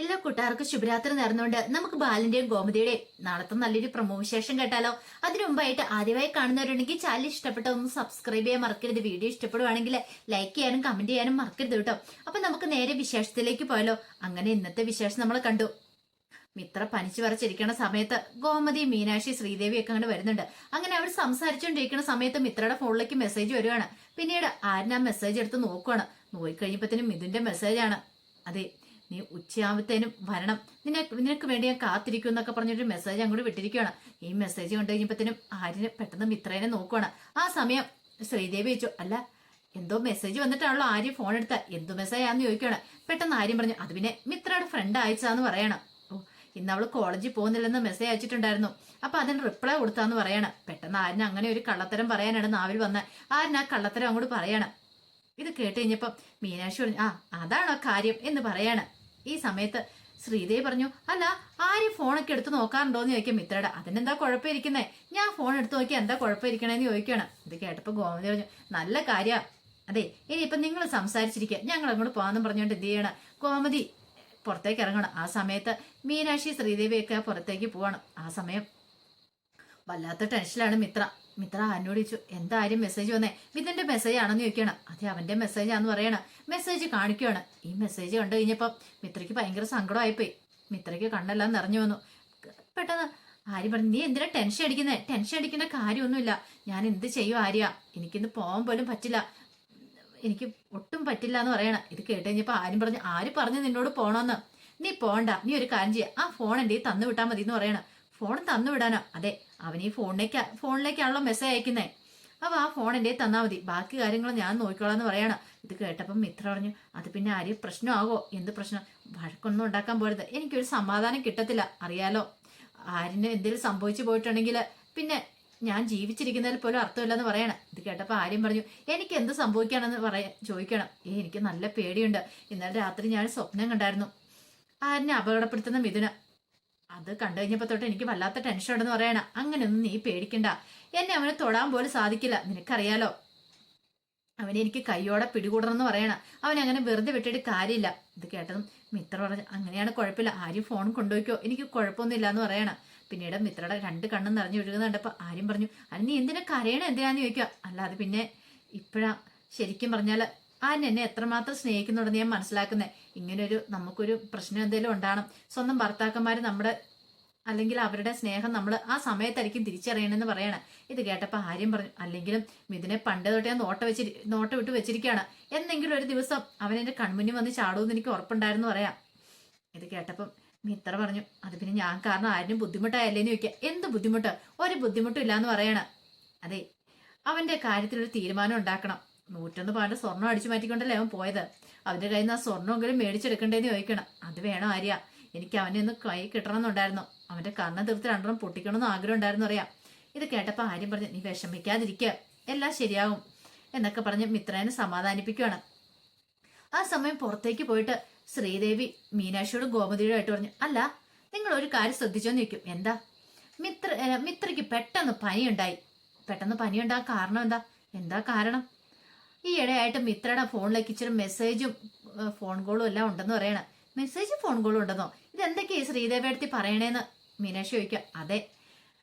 എല്ലാ കൂട്ടുകാർക്കും ശുഭരാത്രി നേർന്നുകൊണ്ട് നമുക്ക് ബാലന്റെയും ഗോമതിയുടെയും നാളത്തെ നല്ലൊരു പ്രമോ വിശേഷം കേട്ടാലോ? അതിനു മുമ്പായിട്ട് ആദ്യമായി കാണുന്നവരുണ്ടെങ്കിൽ ചാനൽ ഇഷ്ടപ്പെട്ട ഒന്ന് സബ്സ്ക്രൈബ് ചെയ്യാൻ മറക്കരുത്. വീഡിയോ ഇഷ്ടപ്പെടുവാണെങ്കിൽ ലൈക്ക് ചെയ്യാനും കമന്റ് ചെയ്യാനും മറക്കരുത് കേട്ടോ. അപ്പൊ നമുക്ക് നേരെ വിശേഷത്തിലേക്ക് പോയാലോ? അങ്ങനെ ഇന്നത്തെ വിശേഷം നമ്മൾ കണ്ടു. മിത്ര പനിച്ചു വരച്ചിരിക്കുന്ന സമയത്ത് ഗോമതി മീനാക്ഷി ശ്രീദേവി ഒക്കെ അങ്ങനെ വരുന്നുണ്ട്. അങ്ങനെ അവർ സംസാരിച്ചുകൊണ്ടിരിക്കുന്ന സമയത്ത് മിത്രയുടെ ഫോണിലേക്ക് മെസ്സേജ് വരുവാണ്. പിന്നീട് ആരും മെസ്സേജ് എടുത്ത് നോക്കുവാണ്. നോക്കിക്കഴിഞ്ഞപ്പോഴത്തേനും മിഥുന്റെ മെസ്സേജാണ് അതെ നീ ഉച്ചയാകുമ്പത്തേനും വരണം. നിന്നെ നിനക്ക് വേണ്ടി ഞാൻ കാത്തിരിക്കും എന്നൊക്കെ പറഞ്ഞൊരു മെസ്സേജ് അങ്ങോട്ട് വിട്ടിരിക്കുകയാണ്. ഈ മെസ്സേജ് കണ്ടു കഴിഞ്ഞപ്പോഴത്തേനും ആര്യന് പെട്ടെന്ന് മിത്രേനെ നോക്കുവാണ്. ആ സമയം ശ്രീദേവി ചോദിച്ചു അല്ല എന്തോ മെസ്സേജ് വന്നിട്ടാണല്ലോ ആര്യ ഫോൺ എടുത്ത? എന്തോ മെസ്സേജ് ആന്ന് ചോദിക്കുകയാണ്. പെട്ടെന്ന് ആര്യം പറഞ്ഞു അത് പിന്നെ മിത്രയുടെ ഫ്രണ്ട് അയച്ചാന്ന് പറയണം. ഓ ഇന്ന് അവൾ കോളേജിൽ പോകുന്നില്ലെന്ന് മെസ്സേജ് അയച്ചിട്ടുണ്ടായിരുന്നു. അപ്പൊ അതിന് റിപ്ലൈ കൊടുത്താന്ന് പറയണം. പെട്ടെന്ന് ആരിന് അങ്ങനെ ഒരു കള്ളത്തരം പറയാനാണ് നാവിൽ വന്ന. ആരിന് ആ കള്ളത്തരം അങ്ങോട്ട് പറയണം. ഇത് കേട്ട് കഴിഞ്ഞപ്പം മീനാക്ഷി പറഞ്ഞു ആ അതാണോ കാര്യം? എന്ന് പറയാണ്. ഈ സമയത്ത് ശ്രീദേവി പറഞ്ഞു അല്ല ആരും ഫോണൊക്കെ എടുത്ത് നോക്കാറുണ്ടോന്ന് ചോദിക്കാം മിത്രയുടെ അതിനെന്താ കുഴപ്പമിരിക്കുന്നേ? ഞാൻ ഫോൺ എടുത്ത് നോക്കി എന്താ കുഴപ്പമിരിക്കണേന്ന് ചോദിക്കുകയാണ് ഇത് കേട്ടപ്പോൾ ഗോമതി പറഞ്ഞു നല്ല കാര്യമാണ് അതെ ഇനിയിപ്പം നിങ്ങൾ സംസാരിച്ചിരിക്കുക ഞങ്ങൾ അങ്ങോട്ട് പോകാമെന്ന് പറഞ്ഞുകൊണ്ട് എന്ത് ചെയ്യണം? ഗോമതി പുറത്തേക്ക് ഇറങ്ങണം. ആ സമയത്ത് മീനാക്ഷി ശ്രീദേവിയൊക്കെ പുറത്തേക്ക് പോവാണ്. ആ സമയം വല്ലാത്ത ടെൻഷനിലാണ് മിത്ര. മിത്ര എന്നോട് ചോദിച്ചു എന്തായാലും മെസ്സേജ് വന്നേ? മിഥുന്റെ മെസ്സേജ് ആണെന്ന് ചോദിക്കണം അതെ അവന്റെ മെസ്സേജ് ആണെന്ന് പറയണം. മെസ്സേജ് കാണിക്കുകയാണ്. ഈ മെസ്സേജ് കണ്ടു കഴിഞ്ഞപ്പം മിത്രയ്ക്ക് ഭയങ്കര സങ്കടമായിപ്പോയി. മിത്രയ്ക്ക് കണ്ണെല്ലാം നിറഞ്ഞു വന്നു. പെട്ടെന്ന് ആര്യ പറഞ്ഞു നീ എന്തിനാ ടെൻഷൻ അടിക്കുന്നേ? ടെൻഷൻ അടിക്കേണ്ട കാര്യമൊന്നുമില്ല. ഞാൻ എന്ത് ചെയ്യും ആര്യ? എനിക്കിന്ന് പോകാൻ പോലും പറ്റില്ല. എനിക്ക് ഒട്ടും പറ്റില്ല എന്ന് പറയണം. ഇത് കേട്ട് കഴിഞ്ഞപ്പോൾ ആരും പറഞ്ഞു ആര് പറഞ്ഞു നിന്നോട് പോണോന്ന്? നീ പോണ്ട. നീ ഒരു കാര്യം ചെയ്യ. ആ ഫോൺ എന്റെ തന്നു വിട്ടാൽ മതി എന്ന് പറയണം. ഫോൺ തന്നു വിടാനോ. അതെ അവൻ ഈ ഫോണിലേക്ക് ഫോണിലേക്കാണല്ലോ മെസ്സേജ് അയക്കുന്നേ. അപ്പൊ ആ ഫോൺ എന്റെ തന്നാൽ മതി. ബാക്കി കാര്യങ്ങൾ ഞാൻ നോക്കിക്കോളാം എന്ന് പറയണം. ഇത് കേട്ടപ്പം മിത്ര പറഞ്ഞു അത് പിന്നെ ആര് പ്രശ്നമാകോ എന്ത് പ്രശ്നം? വഴക്കൊന്നും ഉണ്ടാക്കാൻ പോരുത്. എനിക്കൊരു സമാധാനം കിട്ടത്തില്ല. അറിയാലോ? ആരിന് എന്തെങ്കിലും സംഭവിച്ചു പോയിട്ടുണ്ടെങ്കിൽ പിന്നെ ഞാൻ ജീവിച്ചിരിക്കുന്നതിൽ പോലും അർത്ഥമില്ലെന്ന് പറയണം. ഇത് കേട്ടപ്പോൾ ആര്യം പറഞ്ഞു എനിക്ക് എന്ത് സംഭവിക്കണമെന്ന് പറയാ ചോദിക്കണം. ഏ എനിക്ക് നല്ല പേടിയുണ്ട്. ഇന്നലെ രാത്രി ഞാൻ സ്വപ്നം കണ്ടായിരുന്നു. ആരിനെ അപകടപ്പെടുത്തുന്ന മിഥുന. അത് കണ്ടു കഴിഞ്ഞപ്പോ തൊട്ട് എനിക്ക് വല്ലാത്ത ടെൻഷൻ ഉണ്ടെന്ന് പറയണം. അങ്ങനെയൊന്നും നീ പേടിക്കണ്ട. എന്നെ അവനെ തൊടാൻ പോലും സാധിക്കില്ല. നിനക്കറിയാലോ? അവനെ എനിക്ക് കൈയോടെ പിടികൂടണമെന്ന് പറയണം. അവൻ അങ്ങനെ വെറുതെ വിട്ടിട്ട് കാര്യമില്ല. ഇത് കേട്ടതും മിത്ര പറഞ്ഞു അങ്ങനെയാണ് കുഴപ്പമില്ല. ആരും ഫോൺ കൊണ്ടുപോയിക്കോ. എനിക്ക് കുഴപ്പമൊന്നുമില്ല എന്ന് പറയണം. പിന്നീട് മിത്രയുടെ രണ്ട് കണ്ണും നിറഞ്ഞു ഒഴുകുന്നുണ്ടപ്പോ ആരും പറഞ്ഞു അല്ല നീ എന്തിനാ കരയണം? എന്തിനാന്ന് ചോദിക്കുക? അല്ലാതെ പിന്നെ ഇപ്പഴാ ശരിക്കും പറഞ്ഞാൽ ആൻ എന്നെ എത്രമാത്രം സ്നേഹിക്കുന്നുണ്ടെന്ന് ഞാൻ മനസ്സിലാക്കുന്നത് ഇങ്ങനൊരു നമുക്കൊരു പ്രശ്നം എന്തെങ്കിലും ഉണ്ടാകണം. സ്വന്തം ഭർത്താക്കന്മാർ നമ്മുടെ അല്ലെങ്കിൽ അവരുടെ സ്നേഹം നമ്മൾ ആ സമയത്തായിരിക്കും തിരിച്ചറിയണമെന്ന് പറയണം. ഇത് കേട്ടപ്പോൾ ആര്യം പറഞ്ഞു അല്ലെങ്കിലും മിഥുനെ പണ്ട് തൊട്ട് ഞാൻ നോട്ട വെച്ചി നോട്ട വിട്ട് വെച്ചിരിക്കുകയാണ്. എന്നെങ്കിലും ഒരു ദിവസം അവൻ എന്റെ കൺമുന്നിൽ വന്ന് ചാടുമെന്ന് എനിക്ക് ഉറപ്പുണ്ടായിരുന്നു പറയാം. ഇത് കേട്ടപ്പം മിത്ര പറഞ്ഞു അത് പിന്നെ ഞാൻ കാരണം ആരും ബുദ്ധിമുട്ടായല്ലേന്ന് ചോദിക്കുക എന്ത് ബുദ്ധിമുട്ട്? ഒരു ബുദ്ധിമുട്ടും ഇല്ലാന്ന് പറയണം. അതെ അവന്റെ കാര്യത്തിലൊരു തീരുമാനം ഉണ്ടാക്കണം. നൂറ്റൊന്ന് പാണ്ട് സ്വർണം അടിച്ചു മാറ്റിക്കൊണ്ടല്ലേ അവൻ പോയത്? അവന്റെ കയ്യിൽ നിന്ന് ആ സ്വർണമെങ്കിലും മേടിച്ചെടുക്കണ്ടേന്ന് ചോദിക്കണം. അത് വേണം ആര്യ? എനിക്ക് അവനെ ഒന്ന് കൈ കിട്ടണമെന്നുണ്ടായിരുന്നു. അവന്റെ കണ്ണ് തീർത്ത് രണ്ടെണ്ണം പൊട്ടിക്കണമെന്ന് ആഗ്രഹം ഉണ്ടായിരുന്നു അറിയാം. ഇത് കേട്ടപ്പോൾ ആര്യം പറഞ്ഞു നീ വിഷമിക്കാതിരിക്കുക എല്ലാം ശരിയാവും. എന്നൊക്കെ പറഞ്ഞ് മിത്രനെ സമാധാനിപ്പിക്കുകയാണ് ആ സമയം പുറത്തേക്ക് പോയിട്ട് ശ്രീദേവി മീനാക്ഷിയോടും ഗോമതിയോടും ആയിട്ട് പറഞ്ഞു അല്ല നിങ്ങൾ ഒരു കാര്യം ശ്രദ്ധിച്ചോന്ന് ചോദിക്കും. എന്താ? മിത്ര മിത്രയ്ക്ക് പെട്ടെന്ന് പനിയുണ്ടായി. പെട്ടെന്ന് പനിയുണ്ടാകാൻ കാരണം എന്താ? എന്താ കാരണം? ഈ ഇടയായിട്ട് മിത്രയുടെ ഫോണിലേക്ക് ഇച്ചിരി മെസ്സേജും ഫോൺ കോളും എല്ലാം ഉണ്ടെന്ന് പറയണം. മെസ്സേജും ഫോൺ കോളും ഉണ്ടെന്നോ? ഇതെന്തൊക്കെയാ ഈ ശ്രീദേവി അടുത്ത് പറയണേന്ന് മീനാക്ഷി ചോദിക്കുക അതെ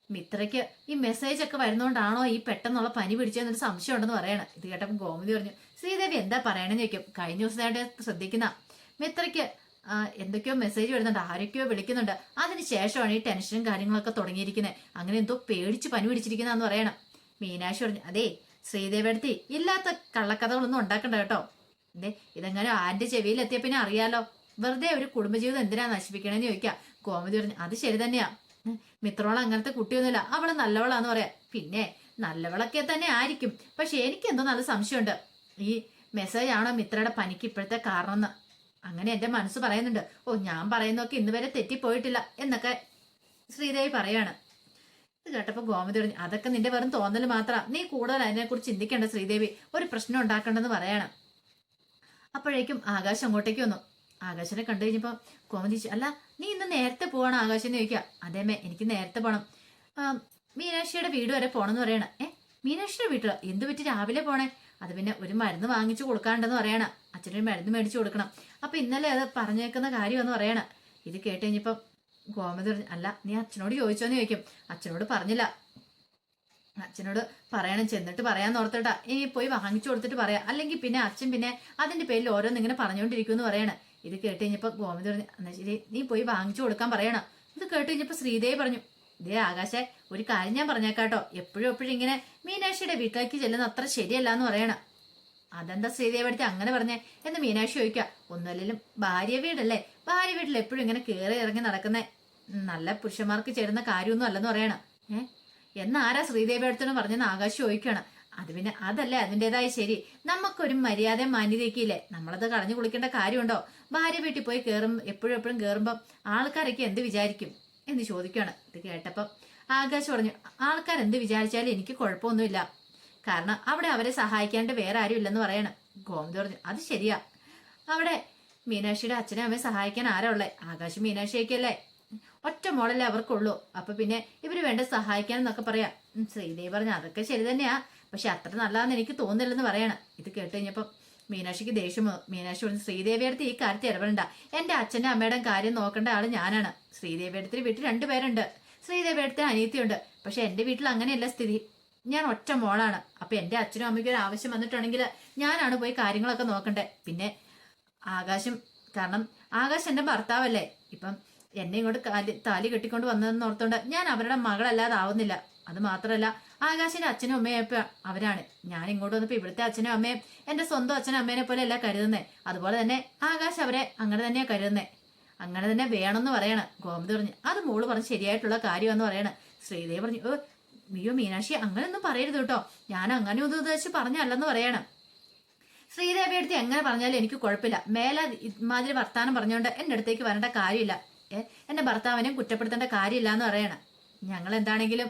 മിത്രയ്ക്ക് ഈ മെസ്സേജ് ഒക്കെ വരുന്നോണ്ടാണോ ഈ പെട്ടെന്നുള്ള പനി പിടിച്ചതെന്നൊരു സംശയം ഉണ്ടെന്ന് പറയണം. ഇത് കേട്ടപ്പോൾ ഗോമതി പറഞ്ഞു ശ്രീദേവി എന്താ പറയണെന്ന് ചോദിക്കും. കഴിഞ്ഞ ദിവസമായിട്ട് ശ്രദ്ധിക്കുന്ന മിത്രയ്ക്ക് എന്തൊക്കെയോ മെസ്സേജ് വരുന്നുണ്ട് ആരൊക്കെയോ വിളിക്കുന്നുണ്ട്. അതിന് ശേഷമാണ് ഈ ടെൻഷനും കാര്യങ്ങളൊക്കെ തുടങ്ങിയിരിക്കുന്നത്. അങ്ങനെ എന്തോ പേടിച്ച് പനി പിടിച്ചിരിക്കുന്നതെന്ന് പറയണം. മീനാക്ഷി പറഞ്ഞു അതെ ശ്രീദേവി അടുത്ത് ഇല്ലാത്ത കള്ളക്കഥകളൊന്നും ഉണ്ടാക്കണ്ട കേട്ടോ. എന്തേ ഇതെങ്ങനെ ആന്റെ ചെവിയിൽ എത്തിയ പിന്നെ അറിയാലോ. വെറുതെ ഒരു കുടുംബജീവിതം എന്തിനാ നശിപ്പിക്കണമെന്ന് ചോദിക്കാ. കോമതി പറഞ്ഞു അത് ശരി തന്നെയാ. മിത്രോളം അങ്ങനത്തെ കുട്ടിയൊന്നുമില്ല. അവൾ നല്ലവളാന്ന് പറയാ. പിന്നെ നല്ലവളൊക്കെ തന്നെ ആയിരിക്കും. പക്ഷെ എനിക്ക് എന്തോ നല്ല സംശയമുണ്ട്. ഈ മെസ്സേജ് ആണോ മിത്രയുടെ പനിക്ക് ഇപ്പോഴത്തെ കാരണം എന്ന് അങ്ങനെ എന്റെ മനസ്സ് പറയുന്നുണ്ട്. ഓ ഞാൻ പറയുന്നൊക്കെ ഇന്ന് വരെ തെറ്റിപ്പോയിട്ടില്ല എന്നൊക്കെ ശ്രീദേവി പറയാണ്. ഇത് കേട്ടപ്പോ ഗോമതി പറഞ്ഞു അതൊക്കെ നിന്റെ വെറും തോന്നൽ മാത്രം. നീ കൂടുതൽ അതിനെക്കുറിച്ച് ചിന്തിക്കേണ്ട ശ്രീദേവി. ഒരു പ്രശ്നം ഉണ്ടാക്കണ്ടെന്ന് പറയണം. അപ്പോഴേക്കും ആകാശം അങ്ങോട്ടേക്ക് വന്നു. ആകാശനെ കണ്ടു കഴിഞ്ഞപ്പോ ഗോമതി അല്ല നീ ഇന്ന് നേരത്തെ പോവാണ്? ആകാശം എന്ന് ചോദിക്കുക അതേമേ എനിക്ക് നേരത്തെ ആ, മീനാക്ഷിയുടെ വീട് വരെ പോണെന്ന് പറയണം. ഏ മീനാക്ഷിയുടെ വീട്ടിലോ? എന്ത് പറ്റി രാവിലെ പോണേ? അത് പിന്നെ ഒരു മരുന്ന് വാങ്ങിച്ചു കൊടുക്കാണ്ടെന്ന് പറയണം. അച്ഛനൊരു മരുന്ന് മേടിച്ചു കൊടുക്കണം. അപ്പൊ ഇന്നലെ അത് പറഞ്ഞേക്കുന്ന കാര്യമെന്ന് പറയണം. ഇത് കേട്ട് കഴിഞ്ഞപ്പം ഗോമതി പറഞ്ഞു അല്ല നീ അച്ഛനോട് ചോദിച്ചോന്ന് ചോദിക്കും. അച്ഛനോട് പറഞ്ഞില്ല. അച്ഛനോട് പറയണം ചെന്നിട്ട് പറയാൻ ഓർത്തിട്ടാ. ഈ പോയി വാങ്ങിച്ചു കൊടുത്തിട്ട് പറയാം. അല്ലെങ്കിൽ പിന്നെ അച്ഛൻ പിന്നെ അതിന്റെ പേരിൽ ഓരോന്ന് ഇങ്ങനെ പറഞ്ഞുകൊണ്ടിരിക്കുമെന്ന് പറയണ. ഇത് കേട്ട് കഴിഞ്ഞപ്പോ ഗോമതി പറഞ്ഞു എന്നാ ശരി നീ പോയി വാങ്ങിച്ചു കൊടുക്കാൻ പറയണം. ഇത് കേട്ട് കഴിഞ്ഞപ്പോ ശ്രീദേവി പറഞ്ഞു ഇതേ ആകാശെ ഒരു കാര്യം ഞാൻ പറഞ്ഞേക്കാട്ടോ. എപ്പോഴും എപ്പോഴും ഇങ്ങനെ മീനാക്ഷിയുടെ വീട്ടിലേക്ക് ചെല്ലുന്ന അത്ര ശരിയല്ല എന്ന് പറയണം. അതെന്താ ശ്രീദേവി അടുത്ത് അങ്ങനെ പറഞ്ഞേ? എന്ന് മീനാക്ഷി ചോദിക്കുക. ഒന്നുമല്ലെങ്കിലും ഭാര്യ വീടല്ലേ? ഭാര്യ വീട്ടിൽ എപ്പോഴും ഇങ്ങനെ കയറി ഇറങ്ങി നടക്കുന്ന. നല്ല പുരുഷന്മാർക്ക് ചേരുന്ന കാര്യമൊന്നും അല്ലെന്ന് പറയണം. ഏ? എന്നാരാ ശ്രീദേവി അടുത്തെന്ന് പറഞ്ഞെന്ന് ആകാശം ചോദിക്കണം അത് പിന്നെ അതല്ലേ അതിന്റെതായ ശരി. നമുക്കൊരു മര്യാദ മാന്യതയ്ക്കില്ലേ നമ്മളത് കളഞ്ഞു കുളിക്കേണ്ട കാര്യമുണ്ടോ? ഭാര്യ വീട്ടിൽ പോയി കയറും എപ്പോഴും എപ്പോഴും കയറുമ്പം ആൾക്കാരൊക്കെ എന്ത് വിചാരിക്കും എന്ന് ചോദിക്കുകയാണ്. ഇത് കേട്ടപ്പം ആകാശ് പറഞ്ഞു ആൾക്കാർ എന്ത് വിചാരിച്ചാലും എനിക്ക് കുഴപ്പമൊന്നുമില്ല. കാരണം അവിടെ അവരെ സഹായിക്കാണ്ട് വേറെ ആരും ഇല്ലെന്ന് പറയണം. ഗോവിന്ദ് പറഞ്ഞു അത് ശരിയാ. അവിടെ മീനാക്ഷിയുടെ അച്ഛനെ അമ്മയെ സഹായിക്കാൻ ആരാ ഉള്ളേ? ആകാശ് മീനാക്ഷിയൊക്കെയല്ലേ? ഒറ്റ മോളല്ലേ അവർക്കുള്ളൂ. അപ്പൊ പിന്നെ ഇവർ വേണ്ട സഹായിക്കാൻ എന്നൊക്കെ പറയാം. ശ്രീദേവി പറഞ്ഞു അതൊക്കെ ശരി തന്നെയാ. പക്ഷെ അത്ര നല്ലതാന്ന് എനിക്ക് തോന്നില്ലെന്ന് പറയണം. ഇത് കേട്ട് കഴിഞ്ഞപ്പം മീനാക്ഷിക്ക് ദേഷ്യം. മീനാക്ഷി പറഞ്ഞു അടുത്ത് ഈ കാര്യത്തിൽ ഇടപെടണ്ട. എന്റെ അച്ഛന്റെ അമ്മയുടെ കാര്യം നോക്കേണ്ട ആൾ ഞാനാണ്. ശ്രീദേവിയുടെ അടുത്തിന് വീട്ടിൽ രണ്ടുപേരുണ്ട് ശ്രീദേവിയുടെ അടുത്ത് അനിയത്തിയുണ്ട്. പക്ഷെ എന്റെ വീട്ടിൽ അങ്ങനെയല്ല സ്ഥിതി. ഞാൻ ഒറ്റ മോളാണ്. അപ്പൊ എന്റെ അച്ഛനും അമ്മയ്ക്കും ഒരു ആവശ്യം വന്നിട്ടുണ്ടെങ്കിൽ ഞാനാണ് പോയി കാര്യങ്ങളൊക്കെ നോക്കണ്ടേ. പിന്നെ ആകാശം കാരണം ആകാശ് എന്റെ ഭർത്താവല്ലേ. ഇപ്പം എന്നെ ഇങ്ങോട്ട് കാലി താലി കെട്ടിക്കൊണ്ട് വന്നതെന്ന് ഓർത്തോണ്ട് ഞാൻ അവരുടെ മകളല്ലാതെ ആവുന്നില്ല. അത് മാത്രമല്ല ആകാശിന്റെ അച്ഛനും അമ്മയും അവരാണ്. ഞാൻ ഇങ്ങോട്ട് വന്നപ്പോ ഇവിടുത്തെ അച്ഛനും അമ്മയും എന്റെ സ്വന്തം അച്ഛനും അമ്മേനെ പോലെ അല്ല കരുതുന്നേ. അതുപോലെ തന്നെ ആകാശ് അവരെ അങ്ങനെ തന്നെയാ കരുതുന്നേ. അങ്ങനെ തന്നെ വേണമെന്ന് പറയണ. ഗോമതി പറഞ്ഞു അത് മോൾ പറഞ്ഞ് ശരിയായിട്ടുള്ള കാര്യമെന്ന് പറയണ. ശ്രീദേവി പറഞ്ഞു ഓ അയ്യോ മീനാക്ഷി അങ്ങനെയൊന്നും പറയരുത് കേട്ടോ. ഞാൻ അങ്ങനെ ഒന്നും ഉദ്ദേശിച്ച് പറഞ്ഞല്ലെന്ന് പറയണം. ശ്രീദേവിയുടെ അടുത്ത് എങ്ങനെ പറഞ്ഞാലും എനിക്ക് കുഴപ്പമില്ല. മേല ഇമാതിരി വർത്താനം പറഞ്ഞുകൊണ്ട് എന്റെ അടുത്തേക്ക് വരേണ്ട കാര്യമില്ല. എന്റെ ഭർത്താവിനെയും കുറ്റപ്പെടുത്തേണ്ട കാര്യമില്ല എന്ന് പറയണം. ഞങ്ങൾ എന്താണെങ്കിലും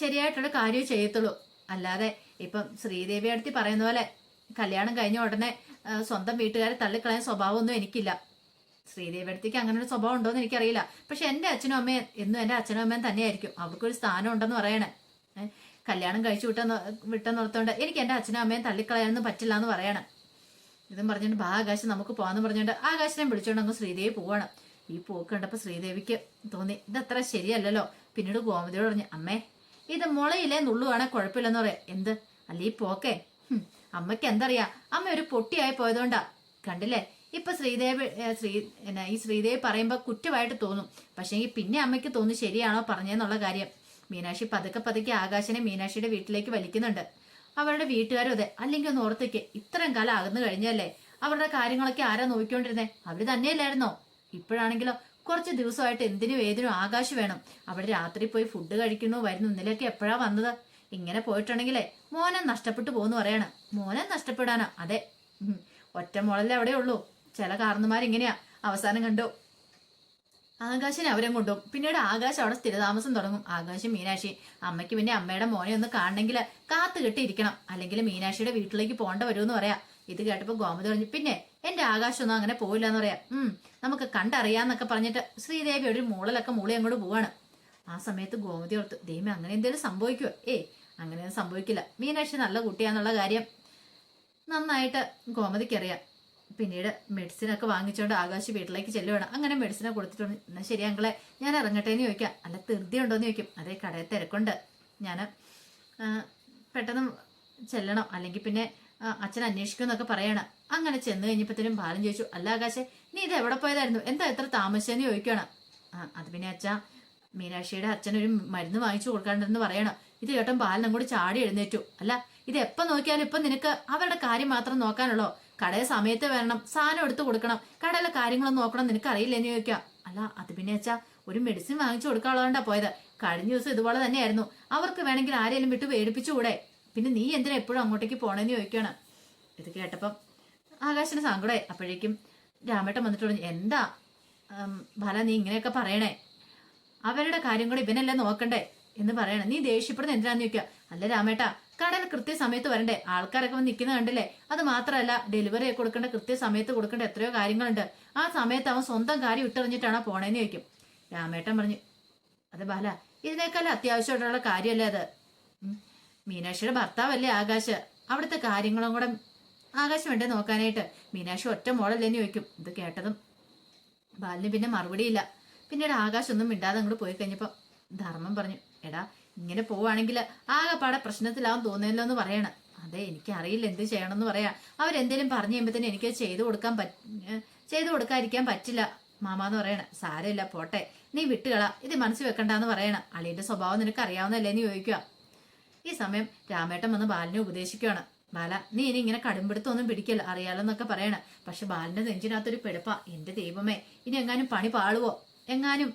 ശരിയായിട്ടുള്ള കാര്യം ചെയ്യത്തുള്ളൂ. അല്ലാതെ ഇപ്പം ശ്രീദേവി അടുത്ത് പറയുന്ന പോലെ കല്യാണം കഴിഞ്ഞ ഉടനെ സ്വന്തം വീട്ടുകാരെ തള്ളിക്കളയാൻ സ്വഭാവമൊന്നും എനിക്കില്ല. ശ്രീദേവി അടുത്തേക്ക് അങ്ങനെ ഒരു സ്വഭാവം ഉണ്ടോ എന്ന് എനിക്കറിയില്ല. പക്ഷെ എന്റെ അച്ഛനും അമ്മയും എന്നും എന്റെ അച്ഛനും അമ്മയും തന്നെയായിരിക്കും. അവർക്കൊരു സ്ഥാനം ഉണ്ടെന്ന് പറയണേ. കല്യാണം കഴിച്ചു വിട്ടെന്ന് വിട്ടെന്നോർത്തോണ്ട് എനിക്ക് എന്റെ അച്ഛനും അമ്മയും തള്ളിക്കളയാനൊന്നും പറ്റില്ല എന്ന് പറയണം. ഇതും പറഞ്ഞിട്ട് ബാ ആകാശം നമുക്ക് പോവാന്ന് പറഞ്ഞുകൊണ്ട് ആകാശനെ വിളിച്ചോണ്ട് അങ്ങ് ശ്രീദേവി പോവാണ്. ഈ പോക്ക് കണ്ടപ്പോ ശ്രീദേവിക്ക് തോന്നി ഇതത്ര ശരിയല്ലല്ലോ. പിന്നീട് ഗോമതിയോട് പറഞ്ഞു അമ്മേ ഇത് മുളയിലെ നുള്ളുവാണെ കുഴപ്പമില്ലെന്ന് പറയാം. എന്ത്? അല്ല ഈ പോക്കേ? അമ്മയ്ക്ക് എന്തറിയാ? അമ്മ ഒരു പൊട്ടിയായി പോയതുകൊണ്ടാ. കണ്ടില്ലേ? ഇപ്പൊ ശ്രീദേവി ശ്രീ എന്നാ ഈ ശ്രീദേവി പറയുമ്പോ കുറ്റമായിട്ട് തോന്നും. പക്ഷേ പിന്നെ അമ്മയ്ക്ക് തോന്നി ശരിയാണോ പറഞ്ഞെന്നുള്ള കാര്യം. മീനാക്ഷി പതുക്കെ പതുക്കെ ആകാശനെ മീനാക്ഷിയുടെ വീട്ടിലേക്ക് വലിക്കുന്നുണ്ട്. അവരുടെ വീട്ടുകാരും അതെ. അല്ലെങ്കിൽ ഒന്ന് ഓർത്തേക്ക്. ഇത്രയും കാലം അകന്നു കഴിഞ്ഞല്ലേ? അവരുടെ കാര്യങ്ങളൊക്കെ ആരാ നോക്കിക്കൊണ്ടിരുന്നേ? അവർ തന്നെയല്ലായിരുന്നോ? ഇപ്പോഴാണെങ്കിലോ കുറച്ച് ദിവസമായിട്ട് എന്തിനും ഏതിനും ആകാശം വേണം. അവിടെ രാത്രി പോയി ഫുഡ് കഴിക്കുന്നു വരുന്നു. ഇന്നലെയൊക്കെ എപ്പോഴാ വന്നത്? ഇങ്ങനെ പോയിട്ടുണ്ടെങ്കിലേ മോനെ നഷ്ടപ്പെട്ടു പോകുന്നു പറയാണ്. മോനെ നഷ്ടപ്പെടാനാ? അതെ. ഒറ്റ മുളല്ലേ അവിടെ ഉള്ളൂ ചില കാരണന്മാരിങ്ങനെയാ അവസാനം കണ്ടു. ആകാശിനെ അവരും കൊണ്ടുപോകും പിന്നീട് ആകാശ് അവിടെ സ്ഥിരതാമസം തുടങ്ങും. ആകാശം മീനാക്ഷി അമ്മയ്ക്ക് പിന്നെ അമ്മയുടെ മോനെ ഒന്ന് കാണണമെങ്കിൽ കാത്തു കെട്ടിയിരിക്കണം. അല്ലെങ്കിൽ മീനാക്ഷിയുടെ വീട്ടിലേക്ക് പോകേണ്ട വരുമെന്ന് പറയാം. ഇത് കേട്ടപ്പോൾ ഗോമതി പറഞ്ഞു പിന്നെ എന്റെ ആകാശമൊന്നും അങ്ങനെ പോയില്ല എന്ന് പറയാം. ഉം നമുക്ക് കണ്ടറിയാന്നൊക്കെ പറഞ്ഞിട്ട് ശ്രീദേവി ഒരു മൂളലൊക്കെ മൂളി അങ്ങോട്ട് പോവാണ്. ആ സമയത്ത് ഗോമതി ഓർത്തു ദൈവം അങ്ങനെ എന്തെങ്കിലും സംഭവിക്കുമോ ഏ അങ്ങനെയൊന്നും സംഭവിക്കില്ല. മീനാക്ഷി നല്ല കുട്ടിയാന്നുള്ള കാര്യം നന്നായിട്ട് ഗോമതിക്കറിയാം. പിന്നീട് മെഡിസിനൊക്കെ വാങ്ങിച്ചുകൊണ്ട് ആകാശ് വീട്ടിലേക്ക് ചെല്ലുവാണ്. അങ്ങനെ മെഡിസിനെ കൊടുത്തിട്ടുണ്ട് എന്നാൽ ശരി അങ്കളെ ഞാൻ ഇറങ്ങട്ടെ എന്ന് ചോദിക്കാം. അല്ല ധൃതി ഉണ്ടോ എന്ന് ചോദിക്കും. അതേ കടയിൽ തിരക്കുണ്ട്. ഞാൻ പെട്ടെന്ന് ചെല്ലണം. അല്ലെങ്കിൽ പിന്നെ അച്ഛൻ അന്വേഷിക്കും എന്നൊക്കെ പറയണം. അങ്ങനെ ചെന്ന് കഴിഞ്ഞപ്പോഴത്തേനും ബാലൻ ചോദിച്ചു അല്ല ആകാശെ നീ ഇത് എവിടെ പോയതായിരുന്നു? എന്താ ഇത്ര താമസിച്ചെന്ന് ചോദിക്കണം അത് പിന്നെ അച്ഛ മീനാക്ഷിയുടെ അച്ഛൻ ഒരു മരുന്ന് വാങ്ങിച്ചു കൊടുക്കാണ്ടെന്ന് പറയണം. ഇത് കേട്ടോ ബാലൻ കൂടി ചാടി എഴുന്നേറ്റു. അല്ല ഇത് എപ്പം നോക്കിയാലും ഇപ്പം നിനക്ക് അവരുടെ കാര്യം മാത്രം നോക്കാനുള്ളോ? കടയിൽ സമയത്ത് വരണം സാധനം എടുത്തു കൊടുക്കണം കടയിലെ കാര്യങ്ങളൊന്നും നോക്കണം നിനക്ക് അറിയില്ലെന്ന് ചോദിക്കാം അല്ല അത് പിന്നെ വെച്ചാ ഒരു മെഡിസിൻ വാങ്ങിച്ചു കൊടുക്കാനുള്ളതുകൊണ്ടാ പോയത്. കഴിഞ്ഞ ദിവസം ഇതുപോലെ തന്നെയായിരുന്നു. അവർക്ക് വേണമെങ്കിൽ ആരെയും വിട്ട് പേടിപ്പിച്ചുകൂടെ? പിന്നെ നീ എന്തിനാ എപ്പോഴും അങ്ങോട്ടേക്ക് പോണേന്ന് ചോദിക്കുകയാണ്. ഇത് കേട്ടപ്പം ആകാശിന് സങ്കടമായി. അപ്പോഴേക്കും രാമേട്ടൻ വന്നിട്ട് എന്താ? ഫല നീ ഇങ്ങനെയൊക്കെ പറയണേ. അവരുടെ കാര്യം കൂടെ ഇവനല്ലേ നോക്കണ്ടേ? എന്ന് പറയണം. നീ ദേഷ്യപ്പെടുന്ന എന്തിനാന്ന് ചോദിക്കുക? അല്ല രാമേട്ടാ കടയിൽ കൃത്യസമയത്ത് വരണ്ടേ? ആൾക്കാരൊക്കെ വന്ന് നിൽക്കുന്നത് കണ്ടില്ലേ? അത് മാത്രമല്ല ഡെലിവറി കൊടുക്കേണ്ട കൃത്യസമയത്ത് കൊടുക്കേണ്ട എത്രയോ കാര്യങ്ങളുണ്ട്. ആ സമയത്ത് അവൻ സ്വന്തം കാര്യം ഇട്ടെറിഞ്ഞിട്ടാണ് പോണേന്ന് ചോദിക്കും. രാമേട്ടൻ പറഞ്ഞു അതെ ബാല ഇതിനേക്കാൾ അത്യാവശ്യമായിട്ടുള്ള കാര്യമല്ലേ അത്. മീനാക്ഷിയുടെ ഭർത്താവല്ലേ ആകാശ്? അവിടുത്തെ കാര്യങ്ങളും കൂടെ ആകാശം വേണ്ടേ നോക്കാനായിട്ട്. മീനാക്ഷി ഒറ്റ മോളല്ലേന്ന് ചോദിക്കും. ഇത് കേട്ടതും ബാലിന് പിന്നെ മറുപടിയില്ല. പിന്നീട് ആകാശൊന്നും മിണ്ടാതെ അങ്ങോട്ട് പോയി കഴിഞ്ഞപ്പോൾ ധർമ്മം പറഞ്ഞു എടാ ഇങ്ങനെ പോവാണെങ്കിൽ ആകെപ്പാടെ പ്രശ്നത്തിലാവും തോന്നുന്നില്ല എന്ന് പറയണം. അതെ എനിക്ക് അറിയില്ല എന്ത് ചെയ്യണമെന്ന് പറയാം. അവരെന്തേലും പറഞ്ഞു കഴിയുമ്പോ എനിക്ക് ചെയ്തു കൊടുക്കാൻ പറ്റ ചെയ്തു കൊടുക്കാതിരിക്കാൻ പറ്റില്ല. മാമ എന്ന് പറയണ സാരമില്ല പോട്ടെ. നീ വിട്ടുകള ഇത് മനസ്സിൽ വെക്കണ്ടെന്ന് പറയണം. അളിയുടെ സ്വഭാവം നിനക്ക് അറിയാവുന്നല്ലേ നീ ചോദിക്കുക. ഈ സമയം രാമേട്ടൻ വന്ന് ബാലിനെ ഉപദേശിക്കുകയാണ്. ബാല നീ ഇനി ഇങ്ങനെ കടുംപിടുത്തൊന്നും പിടിക്കല്ല അറിയാലോന്നൊക്കെ പറയണ. പക്ഷെ ബാലിന്റെ നെഞ്ചിനകത്തൊരു പിഴപ്പ എന്റെ ദൈവമേ ഇനി എങ്ങാനും പണി പാളുവോ? എങ്ങാനും.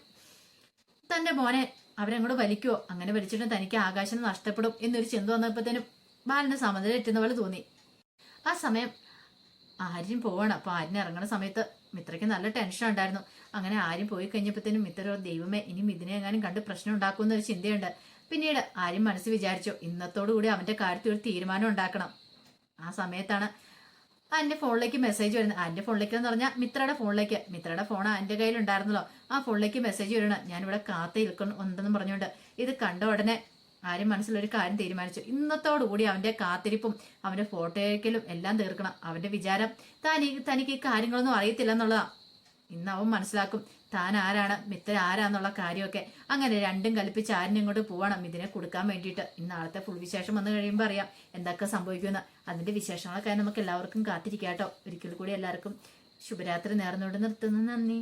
തന്റെ മോനെ അവരങ്ങോട്ട് വലിക്കുവോ അങ്ങനെ വലിച്ചിട്ട് തനിക്ക് ആകാശം നഷ്ടപ്പെടും എന്നൊരു ചിന്ത വന്നപ്പോഴത്തേനും ബാലന് സമനില എറ്റുന്ന പോലെ തോന്നി. ആ സമയം ആര്യൻ പോവാണ്. അപ്പൊ ആര്യൻ ഇറങ്ങുന്ന സമയത്ത് മിത്രയ്ക്ക് നല്ല ടെൻഷൻ ഉണ്ടായിരുന്നു. അങ്ങനെ ആര്യം പോയി കഴിഞ്ഞപ്പോഴത്തേനും മിത്ര ദൈവമേ ഇനി ഇതിനെ എങ്ങാനും കണ്ട് പ്രശ്നം ഉണ്ടാക്കുമെന്ന ഒരു ചിന്തയുണ്ട്. പിന്നീട് ആര്യം മനസ്സ് വിചാരിച്ചു ഇന്നത്തോടു കൂടി അവന്റെ കാര്യത്തിൽ ഒരു തീരുമാനം ഉണ്ടാക്കണം. ആ സമയത്താണ് എന്റെ ഫോണിലേക്ക് മെസ്സേജ് വരുന്നത് എന്റെ ഫോണിലേക്ക് എന്ന് പറഞ്ഞാൽ മിത്രയുടെ ഫോണിലേക്ക്. മിത്രയുടെ ഫോൺ എന്റെ കയ്യിൽ ഉണ്ടായിരുന്നല്ലോ. ആ ഫോണിലേക്ക് മെസ്സേജ് വരണം ഞാനിവിടെ കാത്ത് ഇരിക്കുന്നു ഉണ്ടെന്ന് പറഞ്ഞുകൊണ്ട്. ഇത് കണ്ട ഉടനെ ആരും മനസ്സിലൊരു കാര്യം തീരുമാനിച്ചു. ഇന്നത്തോടു കൂടി അവന്റെ കാത്തിരിപ്പും അവന്റെ ഫോട്ടോയ്ക്കലും എല്ലാം തീർക്കണം. അവന്റെ വിചാരം താൻ തനിക്ക് ഈ കാര്യങ്ങളൊന്നും അറിയത്തില്ല എന്നുള്ളതാ. ഇന്ന് അവൻ മനസ്സിലാക്കും. താൻ ആരാണ് മിത്ര ആരാന്നുള്ള കാര്യമൊക്കെ. അങ്ങനെ രണ്ടും കൽപ്പിച്ച് ആരിനും ഇങ്ങോട്ട് പോവണം? ഇതിനെ കൊടുക്കാൻ വേണ്ടിയിട്ട്. ഇന്നാളത്തെ ഫുൾ വിശേഷം വന്നു കഴിയുമ്പോൾ അറിയാം എന്തൊക്കെ സംഭവിക്കുമെന്ന്. അതിന്റെ വിശേഷങ്ങളൊക്കെ നമുക്ക് എല്ലാവർക്കും കാത്തിരിക്കാം കേട്ടോ. ഒരിക്കൽ കൂടി എല്ലാവർക്കും ശുഭരാത്രി നേർന്നുകൊണ്ട് നിർത്തുന്നു. നന്ദി.